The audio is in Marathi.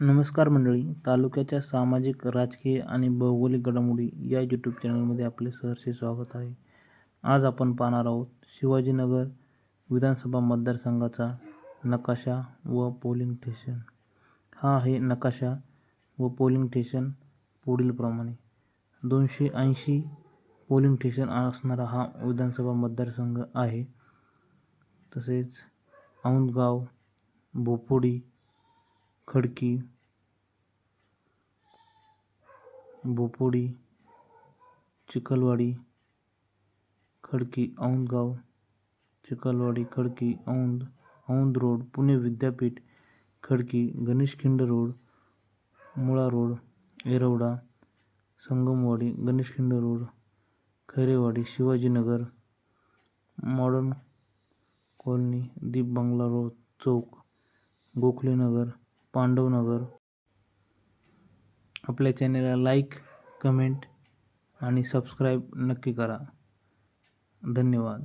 नमस्कार मंडळी तालुक्याच्या सामाजिक राजकीय आणि भौगोलिक घडामोडी या यूट्यूब चॅनलमध्ये आपले सहर्षे स्वागत आहे. आज आपण पाहणार आहोत शिवाजीनगर विधानसभा मतदारसंघाचा नकाशा व पोलिंग स्टेशन हा आहे नकाशा व पोलिंग स्टेशन पुढीलप्रमाणे. दोनशे ऐंशी पोलिंग स्टेशन असणारा हा विधानसभा मतदारसंघ आहे. तसेच Aundhgaon Bhopodi Khadki Bhopodi Chikalwadi, Khadki Aundhgaon Chikalwadi, Khadki Aundh Aundh road, Pune Vidyapeeth, Khadki Ganeshkhind road Mula road Yerawada Sangamwadi Ganeshkhind road, Khairewadi, Shivajinagar, modern colony, Deep Bungalow road, chowk, Gokhalenagar Pandavnagar. आपल्या चॅनेलला लाईक कमेंट आणि सबस्क्राईब नक्की करा. धन्यवाद.